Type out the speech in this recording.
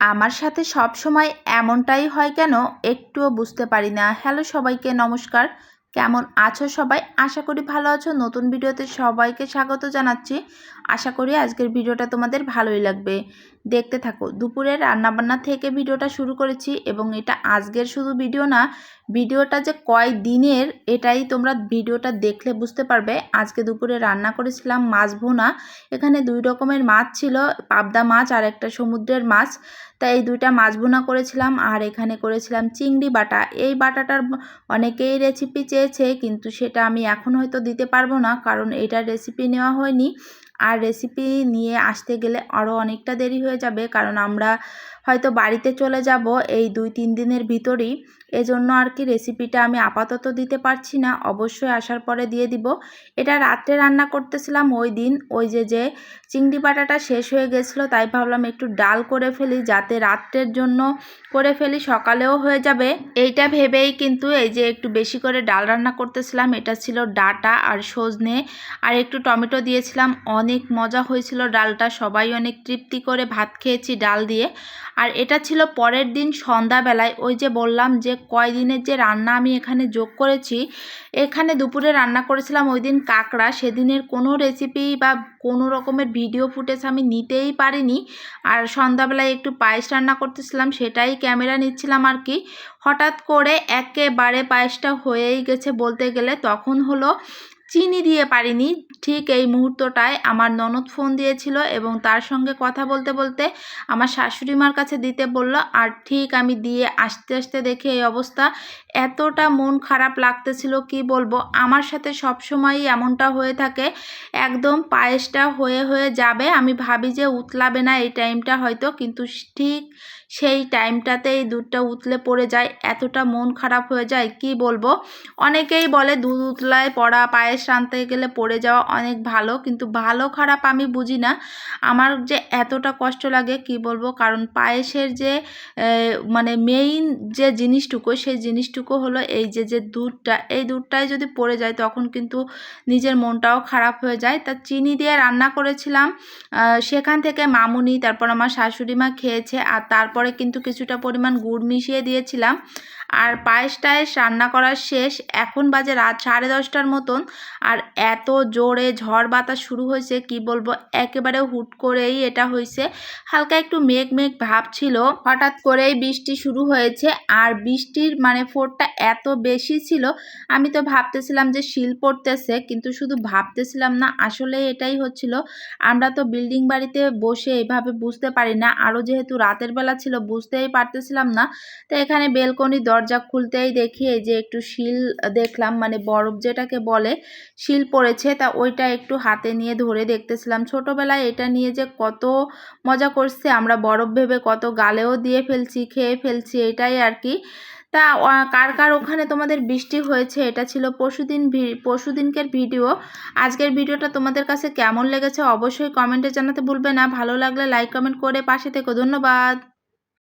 আমার সাথে সব সময় এমনটাই হয় কেন একটুও বুঝতে পারি না। হ্যালো সবাইকে নমস্কার। কেমন আছো সবাই? আশা করি ভালো আছো। নতুন ভিডিওতে সবাইকে স্বাগত জানাচ্ছি। আশা করি আজকের ভিডিওটা তোমাদের ভালোই লাগবে। দেখতে থাকো, দুপুরে রান্নাবান্না থেকে ভিডিওটা শুরু করেছি এবং এটা আজকের শুধু ভিডিও না, ভিডিওটা যে কয় দিনের এটাই তোমরা ভিডিওটা দেখলে বুঝতে পারবে। আজকে দুপুরে রান্না করেছিলাম মাছ ভোনা। এখানে দুই রকমের মাছ ছিল, পাবদা মাছ আর একটা সমুদ্রের মাছ। তাই এই দুইটা মাছ ভুনা করেছিলাম আর এখানে করেছিলাম চিংড়ি বাটা। এই বাটাটার অনেকেই রেসিপি চেয়েছে কিন্তু সেটা আমি এখন হয়তো দিতে পারব না, কারণ এটার রেসিপি নেওয়া হয়নি। আর রেসিপি নিয়ে আসতে গেলে আরও অনেকটা দেরি হয়ে যাবে, কারণ আমরা হয়তো বাড়িতে চলে যাব এই দুই তিন দিনের ভিতরেই। এজন্য আর কি রেসিপিটা আমি আপাতত দিতে পারছি না। অবশ্যই আসার পরে দিয়ে দিব। এটা রাত্রে রান্না করতেছিলাম ওই দিন। ওই যে যে চিংড়ি বাটাটা শেষ হয়ে গেছিল, তাই ভাবলাম একটু ডাল করে ফেলি যাতে রাত্রের জন্য করে ফেলি, সকালেও হয়ে যাবে। এইটা ভেবেই কিন্তু এই যে একটু বেশি করে ডাল রান্না করতেছিলাম, এটা ছিল ডাটা আর সজনে। আর একটু টমেটো দিয়েছিলাম। অনেক মজা হয়েছিল ডালটা। সবাই অনেক তৃপ্তি করে ভাত খেয়েছি ডাল দিয়ে। আর এটা ছিল পরের দিন সন্ধ্যাবেলায়। ওই যে বললাম যে কয়দিনের যে রান্না আমি এখানে যোগ করেছি, এখানে দুপুরে রান্না করেছিলাম ওই দিন কাঁকড়া। সেদিনের কোনো রেসিপি বা কোনো রকমের ভিডিও ফুটেজ আমি নিতেই পারিনি। আর সন্ধ্যাবেলায় একটু পায়েস রান্না করতেছিলাম, সেটাই ক্যামেরা নিচ্ছিলাম আর কি। হঠাৎ করে একেবারে পায়েসটা হয়েই গেছে বলতে গেলে। তখন হলো চিনি দিয়ে পারিনি ঠিক এই মুহূর্তটায় আমার ননদ ফোন দিয়েছিল এবং তার সঙ্গে কথা বলতে বলতে আমার শাশুড়ি মার কাছে দিতে বলল, আর ঠিক আমি দিয়ে আসতে আসতে দেখে এই অবস্থা। এতটা মন খারাপ লাগতেছিল, কি বলব? আমার সাথে সবসময়ই এমনটা হয়ে থাকে। একদম পায়েসটা হয়ে হয়ে যাবে। আমি ভাবি যে উতলাবে না এই টাইমটা হয়তো, কিন্তু ঠিক সেই টাইমটাতেই দুধটা উতলে পড়ে যায়। এতটা মন খারাপ হয়ে যায়, কি বলব? অনেকেই বলে দুধ উতলায় পড়া, পায়েস রাঁধতে গেলে পড়ে যাওয়া অনেক ভালো, কিন্তু ভালো, খারাপ আমি বুঝি না। আমার যে এতটা কষ্ট লাগে, কি বলব? কারণ পায়েসের যে মানে মেইন যে জিনিসটুকু, সেই জিনিসটুকু হলো এই যে যে দুধটা। এই দুধটাই যদি পড়ে যায়, তখন কিন্তু নিজের মনটাও খারাপ হয়ে যায়। তা চিনি দিয়ে রান্না করেছিলাম সেখান থেকে মামুনি, তারপর আমার শাশুড়ি মা খেয়েছে, আর তারপরে কিন্তু কিছুটা পরিমাণ গুড় মিশিয়ে দিয়েছিলাম। আর পায়েস টায়েস রান্না করার শেষ, এখন বাজে রাত সাড়ে দশটার মতন, আর এত জোরে ঝড় বাতাস শুরু হয়েছে, কি বলব? একেবারে হুট করেই এটা হয়েছে। হালকা একটু মেঘ মেঘ ভাব ছিল, হঠাৎ করেই বৃষ্টি শুরু হয়েছে। আর বৃষ্টির মানে ফোরটা এত বেশি ছিল, আমি তো ভাবতেছিলাম যে শিল পড়তেছে, কিন্তু শুধু ভাবতেছিলাম না, আসলে এটাই হচ্ছিল। আমরা তো বিল্ডিং বাড়িতে বসে এভাবে বুঝতে পারি না, আরও যেহেতু রাতের বেলা ছিল, বুঝতেই পারতেছিলাম না। তো এখানে বেলকনি দরজা খুলতেই দেখি যে একটু শিল দেখলাম মানে বরফ যেটাকে বলে, শিল পড়েছে। তা ওইটা একটু হাতে নিয়ে ধরে দেখতেছিলাম। ছোটোবেলায় এটা নিয়ে যে কত মজা করছে, আমরা বরফ ভেবে কত গালেও দিয়ে ফেলছি, খেয়ে ফেলছি, এটাই আর কি। তা কার কার ওখানে তোমাদের বৃষ্টি হয়েছে, এটা ছিল পরশুদিন পরশুদিনকের ভিডিও। আজকের ভিডিওটা তোমাদের কাছে কেমন লেগেছে অবশ্যই কমেন্টে জানাতে ভুলবে না। ভালো লাগলে লাইক, কমেন্ট করে পাশে থেকো। ধন্যবাদ।